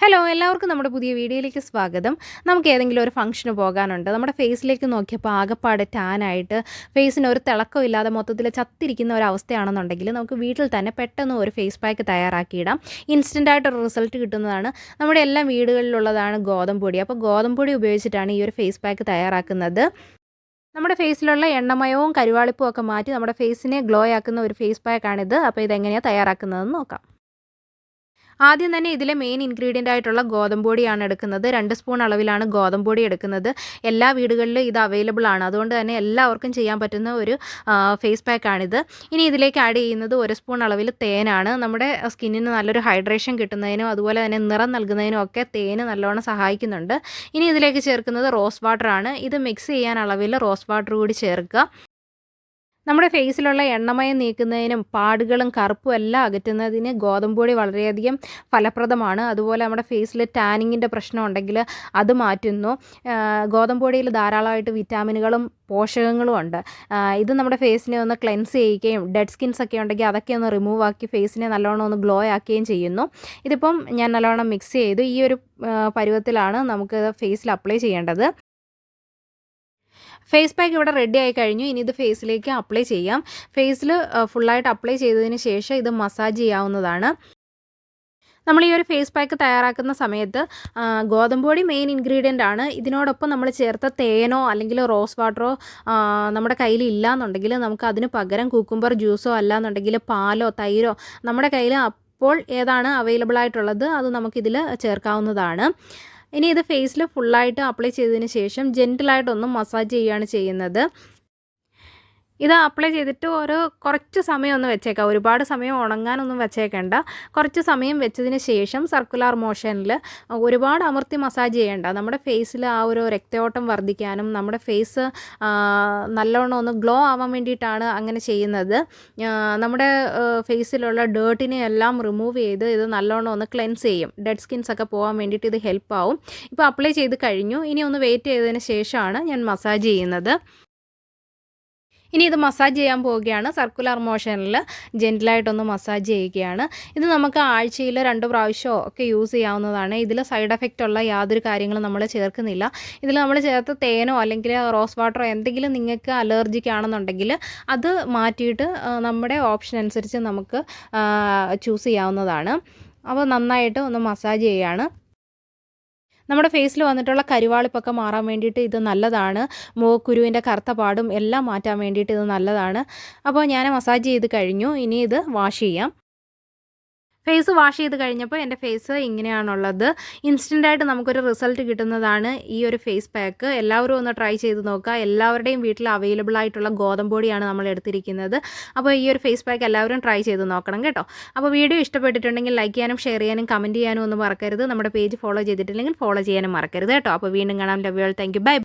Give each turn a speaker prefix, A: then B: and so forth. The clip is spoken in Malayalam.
A: ഹലോ എല്ലാവർക്കും നമ്മുടെ പുതിയ വീഡിയോയിലേക്ക് സ്വാഗതം. നമുക്ക് ഏതെങ്കിലും ഒരു ഫംഗ്ഷന് പോകാനുണ്ട് നമ്മുടെ ഫേസിലേക്ക് നോക്കിയപ്പോൾ ആകെപ്പാടെ ടാനായിട്ട് ഫേസിന് ഒരു തിളക്കം ഇല്ലാതെ മൊത്തത്തിൽ ചത്തിരിക്കുന്ന ഒരു അവസ്ഥയാണെന്നുണ്ടെങ്കിൽ നമുക്ക് വീട്ടിൽ തന്നെ പെട്ടെന്ന് ഒരു ഫേസ് പാക്ക് തയ്യാറാക്കിയിടാം. ഇൻസ്റ്റന്റായിട്ടൊരു റിസൾട്ട് കിട്ടുന്നതാണ്. നമ്മുടെ എല്ലാ വീടുകളിലുള്ളതാണ് ഗോതമ്പ് പൊടി. അപ്പോൾ ഗോതമ്പ് പൊടി ഉപയോഗിച്ചിട്ടാണ് ഈ ഒരു ഫേസ് പാക്ക് തയ്യാറാക്കുന്നത്. നമ്മുടെ ഫേസിലുള്ള എണ്ണമയവും കരുവാളിപ്പും ഒക്കെ മാറ്റി നമ്മുടെ ഫേസിനെ ഗ്ലോ ആക്കുന്ന ഒരു ഫേസ് പാക്കാണിത് അപ്പോൾ ഇതെങ്ങനെയാണ് തയ്യാറാക്കുന്നതെന്ന് നോക്കാം. ആദ്യം തന്നെ ഇതിലെ മെയിൻ ഇൻഗ്രീഡിയന്റ് ആയിട്ടുള്ള ഗോതമ്പ് പൊടിയാണ് എടുക്കുന്നത്. രണ്ട് സ്പൂൺ അളവിലാണ് ഗോതമ്പ് പൊടി എടുക്കുന്നത്. എല്ലാ വീടുകളിലും ഇത് അവൈലബിൾ ആണ്. അതുകൊണ്ട് തന്നെ എല്ലാവർക്കും ചെയ്യാൻ പറ്റുന്ന ഒരു ഫേസ് പാക്കാണിത് ഇനി ഇതിലേക്ക് ആഡ് ചെയ്യുന്നത് ഒരു സ്പൂൺ അളവിൽ തേനാണ്. നമ്മുടെ സ്കിന്നിന് നല്ലൊരു ഹൈഡ്രേഷൻ കിട്ടുന്നതിനും അതുപോലെ തന്നെ നിറം നൽകുന്നതിനും ഒക്കെ തേന് നല്ലോണം സഹായിക്കുന്നുണ്ട്. ഇനി ഇതിലേക്ക് ചേർക്കുന്നത് റോസ് വാട്ടറാണ് ഇത് മിക്സ് ചെയ്യാൻ അളവിൽ റോസ് വാട്ടർ കൂടി ചേർക്കുക. നമ്മുടെ ഫേസിലുള്ള എണ്ണമയം നീക്കുന്നതിനും പാടുകളും കറുപ്പും എല്ലാം അകറ്റുന്നതിന് ഗോതമ്പ് പൊടി വളരെയധികം ഫലപ്രദമാണ്. അതുപോലെ നമ്മുടെ ഫേസിൽ ടാനിങ്ങിന്റെ പ്രശ്നം ഉണ്ടെങ്കിൽ അത് മാറ്റുന്നു. ഗോതമ്പ് പൊടിയിൽ ധാരാളമായിട്ട് വിറ്റാമിനുകളും പോഷകങ്ങളും ഉണ്ട്. ഇത് നമ്മുടെ ഫേസിനെ ഒന്ന് ക്ലെൻസ് ചെയ്യുകയും ഡെഡ് സ്കിൻസ് ഒക്കെ ഉണ്ടെങ്കിൽ അതൊക്കെ ഒന്ന് റിമൂവ് ആക്കി ഫേസിനെ നല്ലോണം ഒന്ന് ഗ്ലോ ആക്കുകയും ചെയ്യുന്നു. ഇതിപ്പം ഞാൻ നല്ലോണം മിക്സ് ചെയ്തു. ഈ ഒരു പരുവത്തിലാണ് നമുക്ക് ഫേസിൽ അപ്ലൈ ചെയ്യേണ്ടത്. ഫേസ് പാക്ക് ഇവിടെ റെഡി ആയി കഴിഞ്ഞു. ഇനി ഇത് ഫേസിലേക്ക് അപ്ലൈ ചെയ്യാം. ഫേസിൽ ഫുള്ളായിട്ട് അപ്ലൈ ചെയ്തതിന് ശേഷം ഇത് മസാജ് ചെയ്യാവുന്നതാണ്. നമ്മൾ ഈ ഒരു ഫേസ് പാക്ക് തയ്യാറാക്കുന്ന സമയത്ത് ഗോതമ്പ് പൊടി മെയിൻ ഇൻഗ്രീഡിയന്റ് ആണ്. ഇതിനോടൊപ്പം നമ്മൾ ചേർത്ത തേനോ അല്ലെങ്കിൽ റോസ് വാട്ടറോ നമ്മുടെ കയ്യിൽ ഇല്ലയെന്നുണ്ടെങ്കിൽ നമുക്ക് അതിന് പകരം കുക്കുംബർ ജ്യൂസോ അല്ല എന്നുണ്ടെങ്കിൽ പാലോ തൈരോ നമ്മുടെ കയ്യിൽ അപ്പോൾ ഏതാണ് അവൈലബിൾ ആയിട്ടുള്ളത് അത് നമുക്കിതിൽ ചേർക്കാവുന്നതാണ്. ഇനി ഇത് ഫേസിൽ ഫുള്ളായിട്ട് അപ്ലൈ ചെയ്തതിന് ശേഷം ജെന്റിലായിട്ടൊന്ന് മസാജ് ചെയ്യുകയാണ് ചെയ്യുന്നത്. ഇത് അപ്ലൈ ചെയ്തിട്ട് ഒരു കുറച്ച് സമയം ഒന്ന് വെച്ചേക്കാം. ഒരുപാട് സമയം ഉണങ്ങാനൊന്നും വെച്ചേക്കേണ്ട. കുറച്ച് സമയം വെച്ചതിന് ശേഷം സർക്കുലർ മോഷനിൽ ഒരുപാട് അമർത്തി മസാജ് ചെയ്യേണ്ട. നമ്മുടെ ഫേസിൽ ആ ഒരു രക്തയോട്ടം വർദ്ധിക്കാനും നമ്മുടെ ഫേസ് നല്ലോണം ഒന്ന് ഗ്ലോ ആവാൻ വേണ്ടിയിട്ടാണ് അങ്ങനെ ചെയ്യുന്നത്. നമ്മുടെ ഫേസിലുള്ള ഡേർട്ടിനെ എല്ലാം റിമൂവ് ചെയ്ത് ഇത് നല്ലോണം ഒന്ന് ക്ലെൻസ് ചെയ്യും. ഡെഡ് സ്കിൻസ് ഒക്കെ പോകാൻ വേണ്ടിയിട്ട് ഇത് ഹെൽപ്പ് ആവും. ഇപ്പോൾ അപ്ലൈ ചെയ്ത് കഴിഞ്ഞു. ഇനി ഒന്ന് വെയിറ്റ് ചെയ്തതിന് ശേഷമാണ് ഞാൻ മസാജ് ചെയ്യുന്നത്. ഇനി ഇത് മസാജ് ചെയ്യാൻ പോവുകയാണ്. സർക്കുലർ മോഷനിൽ ജെന്റിലായിട്ടൊന്ന് മസാജ് ചെയ്യുകയാണ്. ഇത് നമുക്ക് ആഴ്ചയിൽ രണ്ട് പ്രാവശ്യമോ ഒക്കെ യൂസ് ചെയ്യാവുന്നതാണ്. ഇതിൽ സൈഡ് എഫക്റ്റ് ഉള്ള യാതൊരു കാര്യങ്ങളും നമ്മൾ ചേർക്കുന്നില്ല. ഇതിൽ നമ്മൾ ചേർത്ത് തേനോ അല്ലെങ്കിൽ റോസ് വാട്ടറോ എന്തെങ്കിലും നിങ്ങൾക്ക് അലർജിക്ക് ആണെന്നുണ്ടെങ്കിൽ അത് മാറ്റിയിട്ട് നമ്മുടെ ഓപ്ഷൻ അനുസരിച്ച് നമുക്ക് ചൂസ് ചെയ്യാവുന്നതാണ്. അപ്പോൾ നന്നായിട്ട് ഒന്ന് മസാജ് ചെയ്യുകയാണ് നമ്മുടെ ഫേസിൽ വന്നിട്ടുള്ള കരുവാളിപ്പൊക്കെ മാറാൻ വേണ്ടിയിട്ട് ഇത് നല്ലതാണ്. കുരുവിന്റെ കറുത്ത പാടും എല്ലാം മാറ്റാൻ വേണ്ടിയിട്ട് ഇത് നല്ലതാണ്. അപ്പോൾ ഞാൻ മസാജ് ചെയ്ത് കഴിഞ്ഞു. ഇനി ഇത് വാഷ് ചെയ്യാം. ഫേസ് വാഷ് ചെയ്ത് കഴിഞ്ഞപ്പോൾ എന്റെ ഫേസ് ഇങ്ങനെയാണുള്ളത്. ഇൻസ്റ്റന്റായിട്ട് നമുക്കൊരു റിസൾട്ട് കിട്ടുന്നതാണ് ഈ ഒരു ഫേസ് പാക്ക്. എല്ലാവരും ഒന്ന് ട്രൈ ചെയ്ത് നോക്കുക. എല്ലാവരുടെയും വീട്ടിൽ അവൈലബിൾ ആയിട്ടുള്ള ഗോതമ്പൊടിയാണ് നമ്മൾ എടുത്തിരിക്കുന്നത്. അപ്പോൾ ഈ ഒരു ഫേസ് പാക്ക് എല്ലാവരും ട്രൈ ചെയ്ത് നോക്കണം കേട്ടോ. അപ്പോൾ വീഡിയോ ഇഷ്ടപ്പെട്ടിട്ടുണ്ടെങ്കിൽ ലൈക്ക് ചെയ്യാനും ഷെയർ ചെയ്യാനും കമന്റ് ചെയ്യാനും ഒന്നും മറക്കരുത്. നമ്മുടെ പേജ് ഫോളോ ചെയ്തിട്ടില്ലെങ്കിൽ ഫോളോ ചെയ്യാനും മറക്കരുത് കേട്ടോ. അപ്പോൾ വീണ്ടും കാണാം. Love you thank you bye